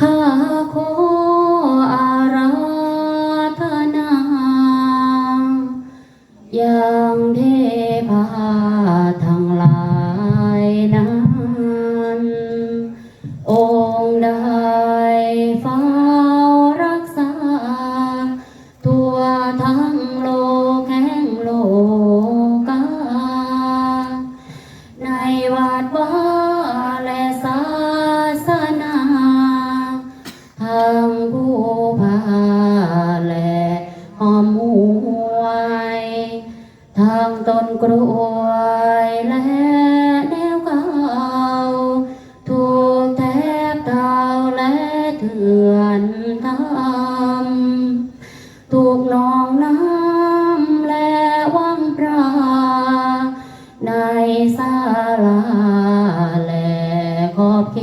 ข้าคง วยและแนวเก่าถูกแทบเท้าและเถื่อนทำถูกนองน้ำและวังปราในศาลาและขอบเข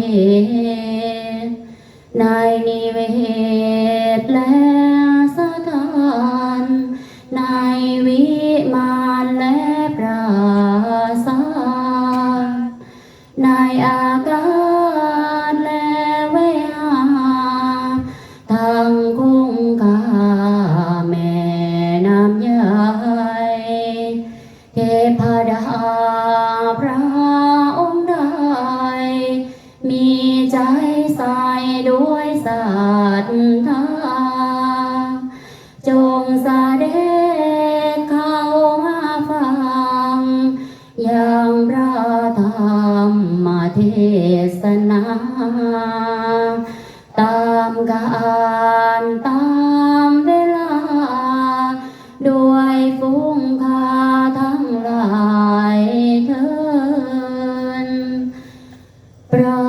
ตในนิเวศ pra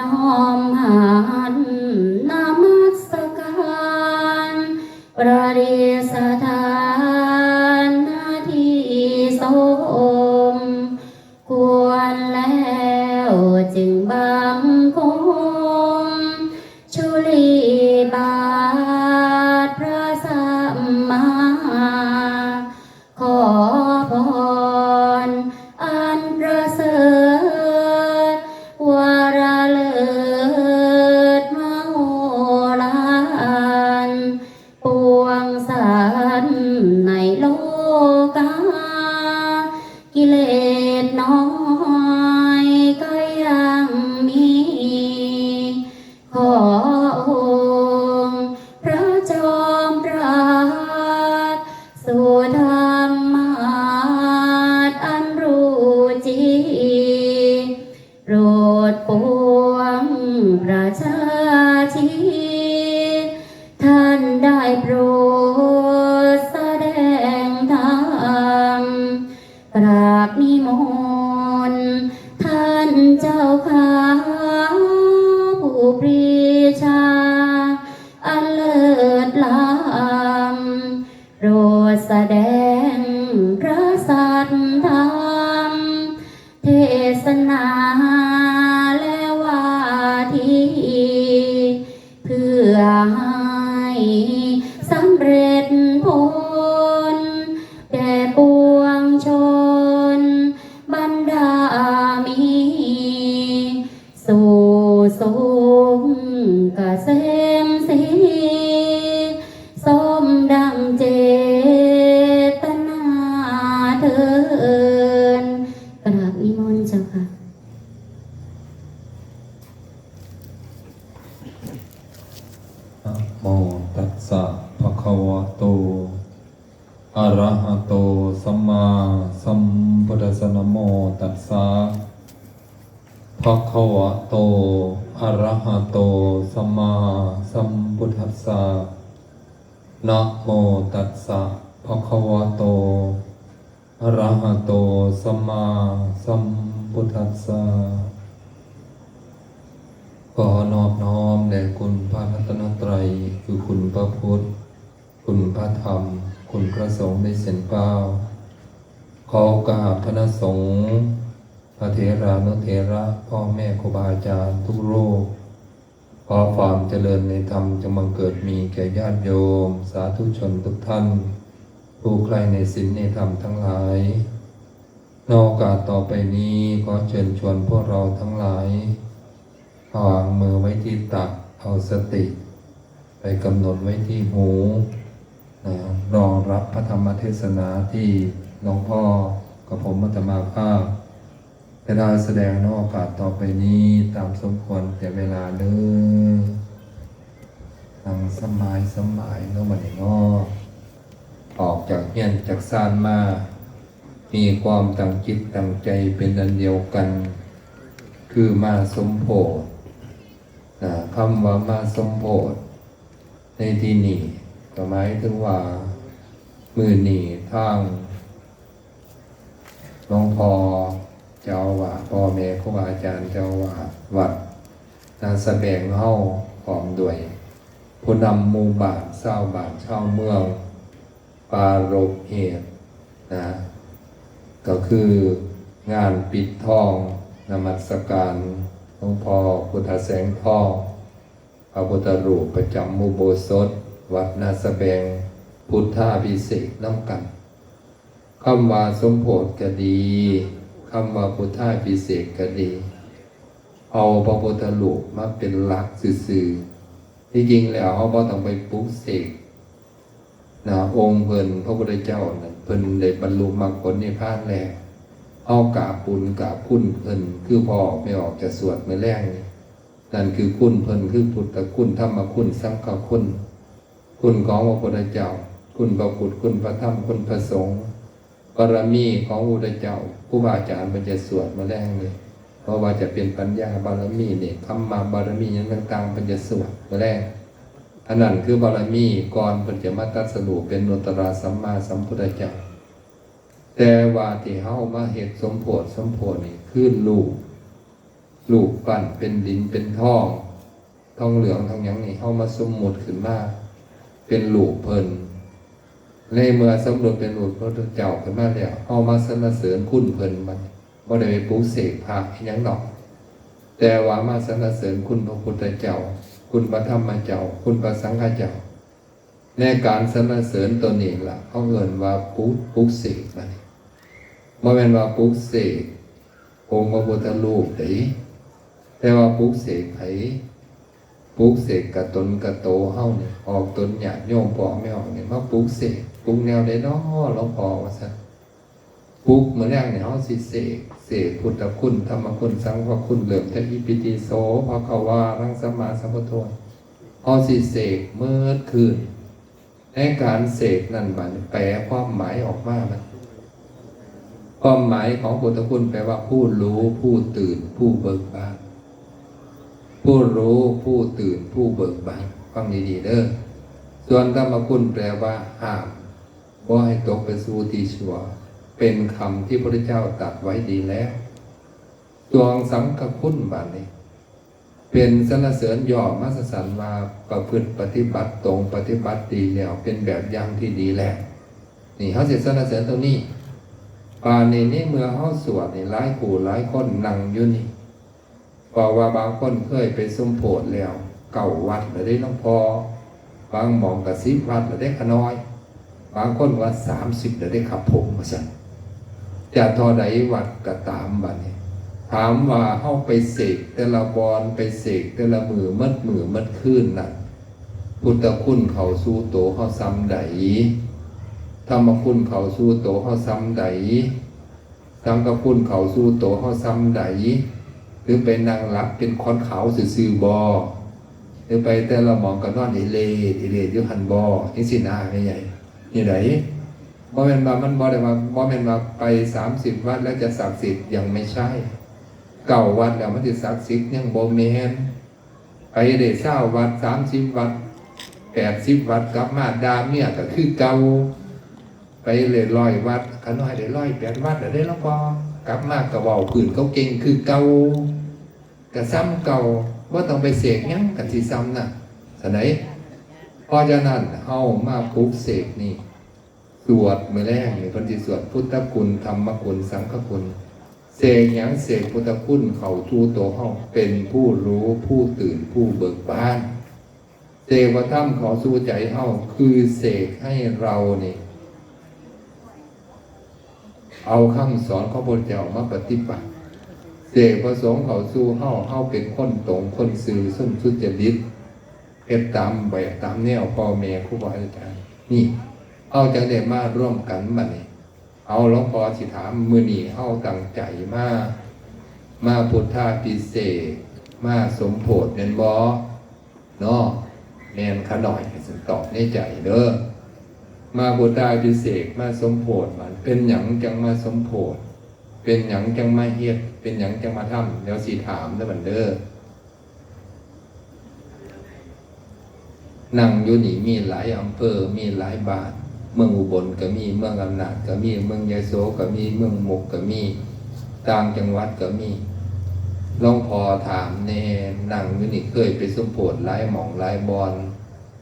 น้อมหันนามัสการประเดศ Chile es ะคะวะโต อะระหะโต สัมมาสัมพุทธัสสะ นะโมตัสสะภะคะวะโต อะระหะโต สัมมาสัมพุทธัสสะ ขอนอบน้อมแด่คุณพระรัตนตรัย คือคุณพระพุทธ คุณพระธรรม คุณพระสงฆ์ในเสียนเป้าขอโอกราบคณะสงฆ์ พระเถรานุเถระพ่อแม่ครูบาอาจารย์ทุกรูปขอความเจริญในธรรมจงบังเกิดมีแก่ญาติโยม สาธุชนทุกท่าน ผู้ใครในศีลในธรรมทั้งหลายนโอกาสต่อไปนี้ขอเชิญชวนพวกเราทั้งหลายวางมือไว้ที่ตักเอาสติ ไปกำหนดไว้ที่หูนะรองรับพระธรรมเทศนาที่หลวงพ่อกับผมมัตมาภาพ จะได้แสดงนอกาสต่อไปนี้ตามสมควรแต่เวลาเด้อนั่งสมายสมายนาะมันนาะออกจากเฮียนจากซานมา มีความตั้งจิตตั้งใจเป็นอันเดียวกัน คือมาสมโพธินะคำว่ามาสมโพธิในที่นี้ก็หมายถึงว่า มือหนีทางหลวงพอ เจ้าว่าพ่อแม่ครูบาอาจารย์เจ้าว่าวัดนาสแบงเฮาพร้อมด้วยผู้นำมูบานเศร้าบ้านชาเมืองปารบเหตุนะก็คืองานปิดทองนมัสการหลวงพ่อพุทธแสงทองพระพุทธรูปประจำมุโบสถ วัดนาสแบง พุทธาพิเศษน้ำกันคำว่าสมโพธิก็ดี คำว่าพุทธาพิเศษก็ดี เอาพระพุทธรูปมาเป็นหลักสื่อที่จริงแล้วเขาบ่ต้องไปปลุกเสกนะองค์เพิ่นพระพุทธเจ้าเพิ่นได้บรรลุมรรคผลนิพานแล้วเอากาบปุญกาคุณเพิ่นคือพ่อไม่ออกจะสวดเมื่อแรกนี่นั่นคือคุณเพิ่นคือพุทธคุณธรรมคุณสังฆคุณ คุณของพระพุทธเจ้า คุณพระพุทธคุณพระธรรมคุณพระสงฆ์ บารมีของพระพุทธเจ้าผู้บาอาจารย์มันจะสวดมื่อแรกเลยเพราะว่าจะเป็นปัญญาบารมีเนี่ยธรรมะบารมีอย่างต่างๆมันจะสวดมื่อแรกอันนั้นคือบารมีก่อนเพิ่นจะมาตัดสรุปเป็นโนตราสัมมาสัมพุทธเจ้าแต่ว่าที่เฮามาเฮ็ดสมโพธสมโพธนี่คือลูกลูกปั้นเป็นดินเป็นทองทองเหลืองทองหยังนี่เฮามาสมมุติขึ้นมาเป็นลูกเพลิน ในเมื่อสมมุติเป็นลูกพระเจ้าขึ้นมาแล้วเฮามาสรรเสริญคุณเพิ่นมันบ่ได้ไปปลุกเสกพระอิหยังดอก แต่ว่ามาสรรเสริญคุณพระพุทธเจ้า คุณพระธรรมเจ้า คุณพระสังฆเจ้า ในการสรรเสริญตนเองล่ะเขาเอินว่าปุกปุกเสกมันมาเป็นว่าปุกเสกองค์พระพุทธรูปเด้แต่ว่าปุกเสกไผปุกเสกกับตนกับโตเฮาเนี่ยออกตนหยาดโยมปอไม่ออกเนี่ยมาปุกเสก ปุกแนวใดน้อหลวงพ่อว่าซั่นปุกเมื่อแรกเนี่ยเฮาสิเสกเสกพุทธคุณธรรมคุณสังฆคุณเหลือมทอิปิติโสภะคะวารังสมาสัมพุทโธเฮาสิเสกเมื่อคืนในการเสกนั่นมันแปลความหมายออกมามันความหมายของพุทธคุณแปลว่าผู้รู้ผู้ตื่นผู้เบิกบานผู้รู้ผู้ตื่นผู้เบิกบานฟังดีๆเด้อส่วนธรรมคุณแปลว่าห้าม ว่าให้ตกไปสู่ที่ชั่ว เป็นคำที่พระเจ้าตรัสไว้ดีแล้วดวงสังฆคุณบานนี้ เป็นสรรเสริญย่อมาสสันว่าประพฤติปฏิบัติตรงปฏิบัติดีแล้วเป็นแบบอย่างที่ดีแล้วนี่เขาเสียสรรเสริญตรงนี้ป่าในนี้เมื่อเขาสวดนี่หลายผู้หลายคนนั่งอยู่นี่บอกว่าบางคนเคยไปสมโพธแล้ว เก่าวัดหรือได้น้องพอบางหมองกับสิบวัดหรือได้ขน้อย บางคนว่าสามสิบหรือได้ขับผมมาสั่นจะทอใดวัดก็ตามบัดนี้ถามว่าเฮาไปเสกแต่ละบอนไปเสกแต่ละมือมัดมือมัดคืนน่ะพุทธคุณเขาสู้โตเฮาซ้ำใดธรรมคุณเขาสู้โตเฮาซ้ำใดสังฆคุณเขาสู้โตเฮาซ้ำใดหรือไปนั่งรับเป็นคอนเขาวซื่อบอหรือไปแต่ละหมองก็นอนเอเลเอเลอยู่หันบอนี่สินาไม่ใหญ่ นี่ไหนบ่แม่นว่ามันบ่ได้ว่าบ่แม่นว่าไป30วัดแล้วจะศักดิ์สิทธิ์ยังไม่ใช่ เก่าวัดแล้วมันสิศักดิ์สิทธิ์ยังบ่แม่นไปได้เช้าวัด30วัดแปดสิบวัดกลับมาดามเนี่ยก็คือเก่าไปเลยร้อยวัดขน้อยได้ร้อยแปดวัดได้แล้วพอกลับมาก็เว้าพื้นเขาเก่งคือเก่าก็ซ้ำเก่าว่าต้องไปเสกยังกันสิซ้ำน่ะสไหน เพราะฉะนั้นเฮามาปลุกเสกนี่สวดมือแรกนี่พิ่นสิสวดพุทธคุณธรรมคุณสังฆคุณเสกหยังเสกพุทธคุณเขาสู่ตัวเฮาเป็นผู้รู้ผู้ตื่นผู้เบิกบานเสกว่าถ้ำขอสู้ใจเฮาคือเสกให้เรานี่เอาคำสอนของพระเจ้ามาปฏิบัติเสกประสงค์เขาสู้เฮาเฮาเป็นคนตรงคนสื่อซึ่งสุจริต เฮ็ดตามแบบตามแนวพ่อแม่ครูบาอาจารย์นี่เอาจังได้มาร่วมกันบัดนี้เอาหลวงพ่อสิถามมื้อนี้เฮาตั้งใจมามาพุทธาพิเศษกมาสมโพธิแม่นบ่เนาะแมนขาหน่อยสันตอบในใจเด้อมาบุตรพิเศษมาสมโพธิมัน เป็นหยังจังมาสมโพธิเป็นหยังจังมาเฮ็ดเป็นหยังจังมาทำเดี๋ยวสีถามเด้อบันเด้อ นั่งอยู่นี่มีหลายอำเภอมีหลายบ้านเมืองอุบลก็มีเมืองอำนาจก็มีเมืองยโสก็มีเมืองมุกก็มีต่างจังหวัดก็มีลองพอถามแน่หนังอยู่นี่เคยไปสมโพธิหลายหมองหลายบอล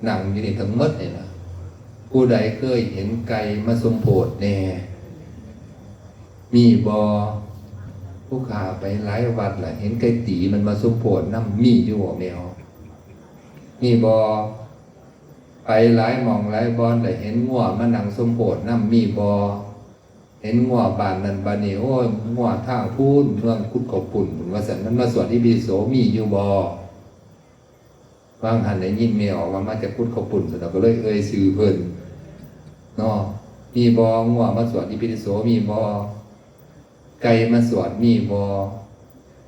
นั่งอยู่นี่ทั้งมดเนี่ยนะผู้ใดเคยเห็นไก่มาสมโพธิแน่มีบอผู้ขาไปหลายวัดแหละเห็นไก่ตีมันมาสมโพธิน้ำมีอยู่บ่แมวมีบอ ไปหลายมองหลายบอลแหละเห็นงัวมานังสมโพธน้ำมีบอเห็นงัวบานนันบานนี้โอ้ยงัวทางพูนเมืองคุดกบปุ่นผมว่าสันมันมาสวดที่บีโสมีอยู่บอบางหันได้ยินไม่ออกว่ามาจากคุดกบปุ่นสุดก็เลยเอ่ยชื่อเพิ่นเนาะมีบองัวมาสวดที่บีโสมีบอไก่มาสวดมีบอ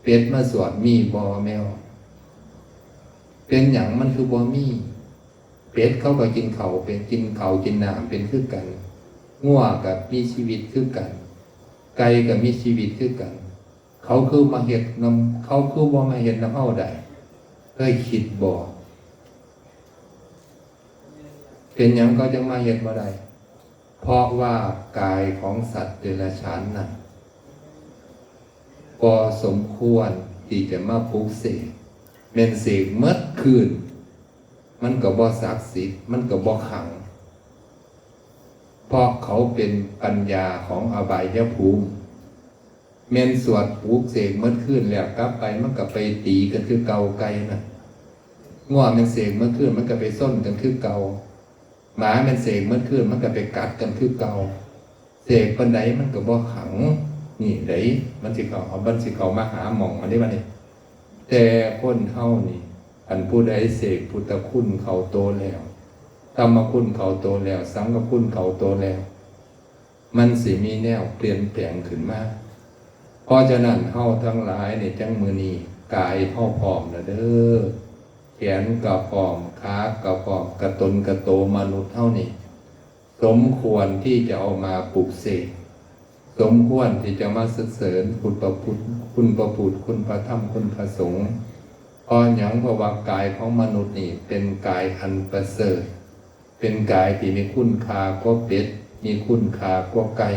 เป็ดมาสวดมีบอแมวเป็นอย่างมันคือบอมี เป็ดเขาก็กินเขาเป็นกินเขากินน้ำเป็นคือกันงัวกับมีชีวิตคือกัน ไก่กับมีชีวิตคือกัน เขาคือมาเห็ดนำเขาคือบ่มาเห็ดน้ำเฮาได้เคยคิดบ่เป็นยังก็จะมาเห็ดบ่ได้เพราะว่ากายของสัตว์เดรัจฉานนั้นพอสมควรที่จะมาปลุกเสกเมนเสกมื่อคืน มันก็บ่ศักดิ์สิทธิ์มันก็บ่ขัง เพราะเขาเป็นปัญญาของอบายยภูมิเมนสวดปลูกเสกเมื่อคืนแล้วกลับไปมันก็ไปตีกันคือเกาไกลนะง่วงมันเสกเมื่อคืนมันก็ไปส้นกันคือเกาหมามันเสกเมื่อคืนมันก็ไปกัดกันคือเกาเสกปันไดมันก็บ่ขัง นี่ไดมันสิเขาเอาบันสิเขามาหาหมองมาได้บ้านี่แต่คนเฮานี่ อันผู้ใดเสกพุทธคุณเขาโตแล้วธรรมคุณเขาโตแล้ว สังฆคุณเขาโตแล้ว มันสิมีแนวเปลี่ยนแปลงขึ้นมาเพราะฉะนั้นเฮาทั้งหลายในจังมือนี้กายเฮาพร้อมแล้วเด้อแขนก็พร้อมขาก็พร้อมกระตนกระโตมนุษย์เฮานี่สมควรที่จะเอามาปลุกเสกสมควรที่จะมาสรรเสริญคุณประพุทธคุณประพุทธคุณพระธรรมคุณพระสงฆ์ เพราะหยังเพราะว่ากายของมนุษย์นี่เป็นกายอันประเสริฐ เป็นกายที่มีคุณค่ากว่าเป็ด มีคุณค่ากว่าไก่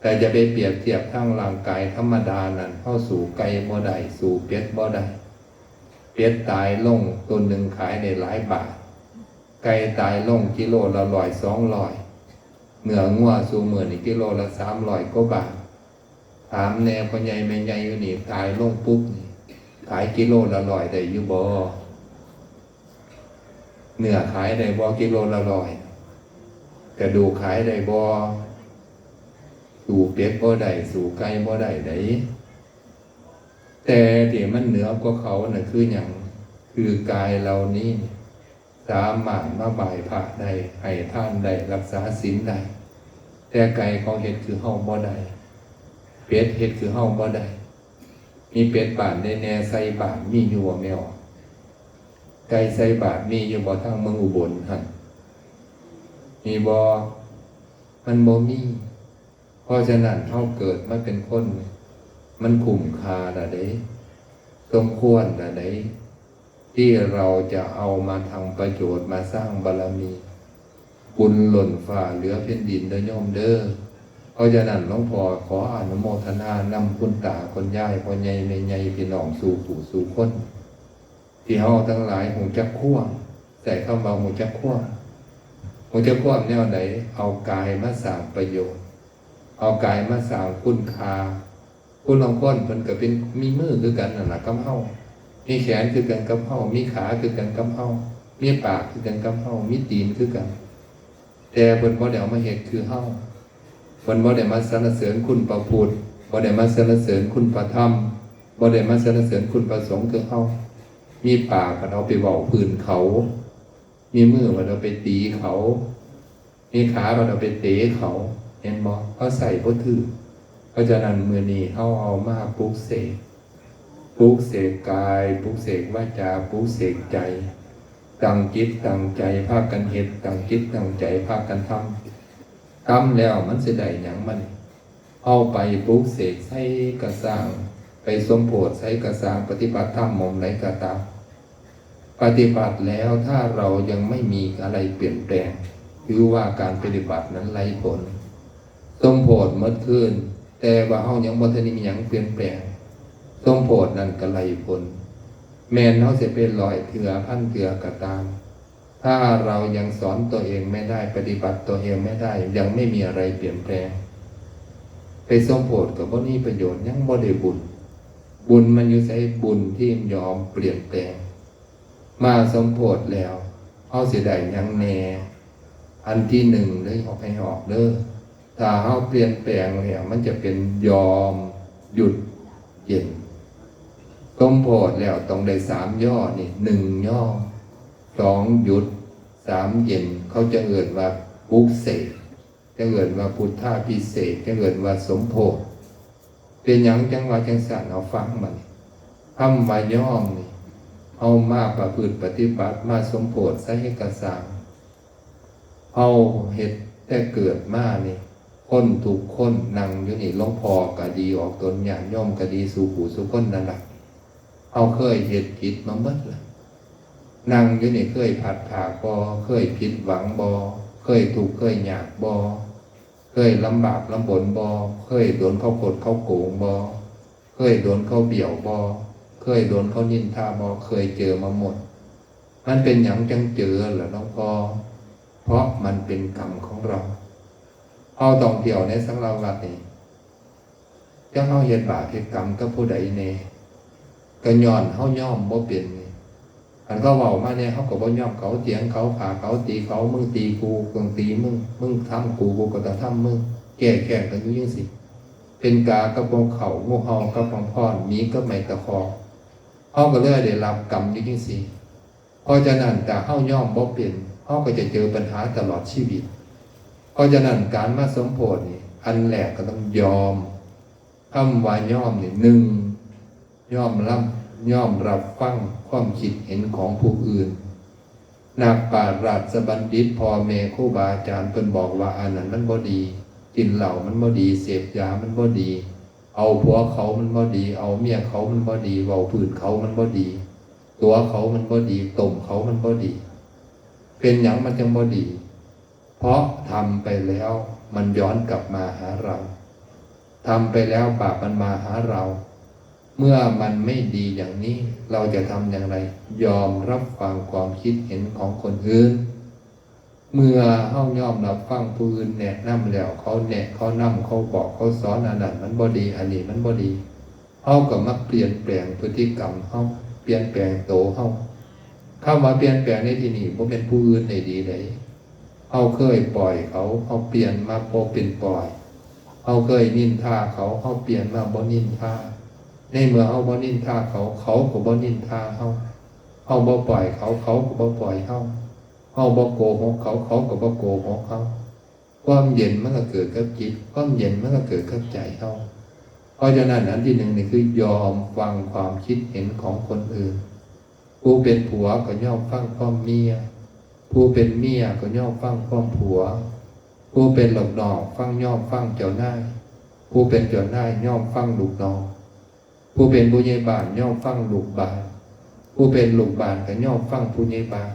แต่จะไปเปรียบเทียบทั้งร่างกายธรรมดานั้นเข้าสู่ไก่บ่ได้สู่เป็ดบ่ได้เป็ดตายลงตัวหนึ่งขายในหลายบาท ไก่ตายลงกิโลละร้อยสองร้อยเนื้องัวสู่หมื่นกิโลละสามร้อยกว่าบาทถามแนวพ่อใหญ่แม่ใหญ่อยู่นี่ตายลงปุ๊บนี่ ขายกิโลละร้อยได้อยู่บ่เนื้อขายได้บ่กิโลละร้อยกระดูกขายได้บ่สู่เป็ดบ่ได้สู่ไก่บ่ได้ไดแต่ที่มันเหนือกว่าเขาน่ะคืออย่างคือกายเรานี้สามารถมาบ่ายพระใดให้ท่านใดรักษาศีลใดแต่ไก่เขาเห็ดคือเฮาบ่ได้เป็ดเห็ดคือเฮาบ่ได้ มีเป็ดบาทได้แน่ใส่บาทมีอยู่บ่แมวไก่ใส่บาทมีอยู่บ่ทางเมืองอุบลหั่นมีบ่มันบ่มีเพราะฉะนั้นเฮาเกิดมาเป็นคน มันคุ้มค่าละเด้สมควรละเด้ที่เราจะเอามาทำประโยชน์มาสร้างบารมีบุญหล่นฝ่าเหลือเพียนดินเด้อโยมเด้อ ราะฉะนั้นหลวงพ่อขออนุโมทนานำคุณตาคนยายพ่อใหญ่แม่ใหญ่พี่น้องสู่ผู้สู่คน ที่เฮาทั้งหลายหูจักข่วงใส่เข้ามาหูจักข่วงหูจักข่วงแนวไหนเอากายมาสร้างประโยชน์ เอากายมาสร้างคุณค่าคุณลองค้นเพิ่นก็เป็นมีมือคือกันนั่นล่ะกับเฮามีแขนคือกันกับเฮามีขาคือกันกับเฮามีปากคือกันกับเฮามีตีนคือกัน แต่เพิ่นบ่ได้เอามาเฮ็ดคือเฮา คนบ่ได้มาสรรเสริญคุณพระพุทธบ่ได้มาสรรเสริญคุณพระธรรมบ่ได้มาสรรเสริญคุณพระสงฆ์คือเฮามีปากมันเอาไปเว้าพื้นเขา มีมือมันเอาไปตีเขา มีขามันเอาไปเตะเขา เห็นบ่เขาใส่บ่ถือเพราะฉะนั้นมือนี้เขาเอามาปลุกเสกปลุกเสกกายปลุกเสกวาจาปลุกเสกใจตั้งจิตตั้งใจพากันเฮ็ดตั้งจิตตั้งใจพากันทำ ทำแล้วมันสิได้หยังมันเอาไปปลุกเสกใส่กระสางไปสมโพธิใส่กระสางปฏิบัติธรรมมมไหนก็ตามปฏิบัติแล้วถ้าเรายังไม่มีอะไรเปลี่ยนแปลงคือว่าการปฏิบัตินั้นไร้ผลสมโพธเมื่อคืนแต่ว่าเฮายังบ่ทันมีหยังเปลี่ยนแปลงสมโพธนั่นก็ไล่ผลแม่นเฮาสิเป็นรอยเถื่อพันเถื่อก็ตาม ถ้าเรายังสอนตัวเองไม่ได้ปฏิบัติตัวเองไม่ได้ ยังไม่มีอะไรเปลี่ยนแปลง ไปสมโพธก็บ่มีประโยชน์ยังบ่ได้บุญ บุญมันอยู่ใส่บุญที่ยอมเปลี่ยนแปลง มาสมโพธแล้วเฮาเสิได้หยังแน่อันที่หนึ่งเลยออกให้ออกเด้อถ้าเฮาเปลี่ยนแปลงเนี่ยมันจะเป็นยอมหยุดเย็นต้มโพดแล้วต้องได้สามย่อนี่หนึ่งย่อ สองหยุดสามเย็นเขาจะเอ่นว่าปุกเสกจะเอ่นว่าพุทธาพิเศษจะเอ่นว่าสมโพธเป็นหยังจังว่าจังสันเอาฟังมันคำว่าย่อมนี่เอามาประพฤติปฏิบัติมาสมโพธใส่ให้กระสางเอาเห็ดแต่เกิดมานี่คนถูกคนนั่งอยู่นี่ลวงพอก็ดีออกตนญาติโย่อมก็ดีสู่ผู้สู่คนนั่นแหละเอาเคยเห็ดผิดมาเมื่อละ นั่งอยู่นี่เคยผัดผากบอเคยผิดหวังบอเคยถูกเคยยากบอเคยลำบากลำบนบอเคยโดนเขากดเขาโกงบอเคยโดนเขาเบี่ยวบอเคยโดนเขานินทาบอเคยเจอมาหมด มันเป็นอย่างจังเจอเหรอน้องพอเพราะมันเป็นกรรมของเราเอาตองเที่ยวในสังเราวัดนี่จะเฮาเฮ็ดบาปเฮ็ดกรรมกับผู้ใดแน่ก็ย้อนเฮาย่อมบ่เป็นันเขาเว้ามาเนี่ยเฮาก็บ่ยอมเขาเถียงเขาขาเขาตีเขามึงตีกูกูต้องตีมึงมึงทำกูกูก็ต้องทำมึงแก้แค้นกันยู่งซี่เป็นกากับบ่เขางูเฮากับบ่พรหมีกับไม้ตะคอเฮาก็เลยได้รับกรรมยู่งซี่เพราะฉะนั้นถ้าเฮาย่อมบ่เป็นเฮาก็จะเจอปัญหาตลอดชีวิต เพราะฉะนั้นการมาสมโพธิอันแรกก็ต้องยอมคำว่ายอมนี่หนึ่งย่อมรับ ย่อมรับฟังความคิดเห็นของผู้อื่น นักปราชญ์ราชบัณฑิตพ่อแม่ครูบาอาจารย์เพิ่นบอกว่าอันนั้นมันบ่ดี กินเหล้ามันบ่ดี เสพยามันบ่ดี เอาผัวเขามันบ่ดี เอาเมียเขามันบ่ดีเว้าพื้นเขามันบ่ดี ตัวเขามันบ่ดีต้มเขามันบ่ดี เป็นหยังมันจังบ่ดี เพราะทำไปแล้วมันย้อนกลับมาหาเราทำไปแล้วบาปมันมาหาเรา เมื่อมันไม่ดีอย่างนี้เราจะทำอย่างไร ยอมรับฟังความคิดเห็นของคนอื่น เมื่อเฮายอมรับฟังผู้อื่นแนะนำแล้วเขาแนะเขานำเขาบอกเขาสอนอันนั้นมันบ่ดีอันนี้มันบ่ดีเฮาก็มาเปลี่ยนแปลงพฤติกรรมเฮาเปลี่ยนแปลงโตเฮาเข้ามาเปลี่ยนแปลงในที่นี้บ่เป็นผู้อื่นได้ดีได้เขาเคยปล่อยเขาเขาเปลี่ยนมาโปเป็นปล่อยเขาเคยนินทาเขาเขาเปลี่ยนมาบ่นินทา ในเมื่อเฮาบ่นินทาเขา เขาก็บ่นินทาเฮาเฮาบ่ปล่อยเขาเขาก็บ่ปล่อยเฮาเฮาบ่โกหกเขาเขาก็บ่โกหกเฮาความเย็นมันก็เกิดกับจิต ความเย็นมันก็เกิดกับใจเฮาเพราะฉะนั้นอันที่หนึ่งนี่คือยอมฟังความคิดเห็นของคนอื่น ผู้เป็นผัวก็ย่อมฟังความเมีย ผู้เป็นเมียก็ย่อมฟังความผัว ผู้เป็นหลอกนอกฟังย่อมฟังเจ้านายผู้เป็นเจ้านายย่อมฟังลูกน้อง ผู้เป็นผู้ใหญ่บ้านย่อมฟังลูกบ้านผู้เป็นลูกบ้านก็ย่อมฟังผู้ใหญ่บ้าน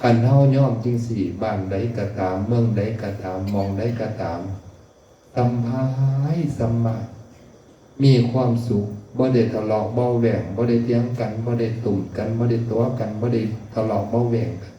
ขันเฮาย่อมจริงสี่บ้านใดก็ตาม เมืองใดก็ตามมองใดก็ตามสัมภายสัมมามีความสุขบ่ได้ทะเลาะเบาแหวงบ่ได้เถียงกันบ่ได้ตุ่มกันบ่ได้ตัวกันบ่ได้ทะเลาะเบาแหวงกัน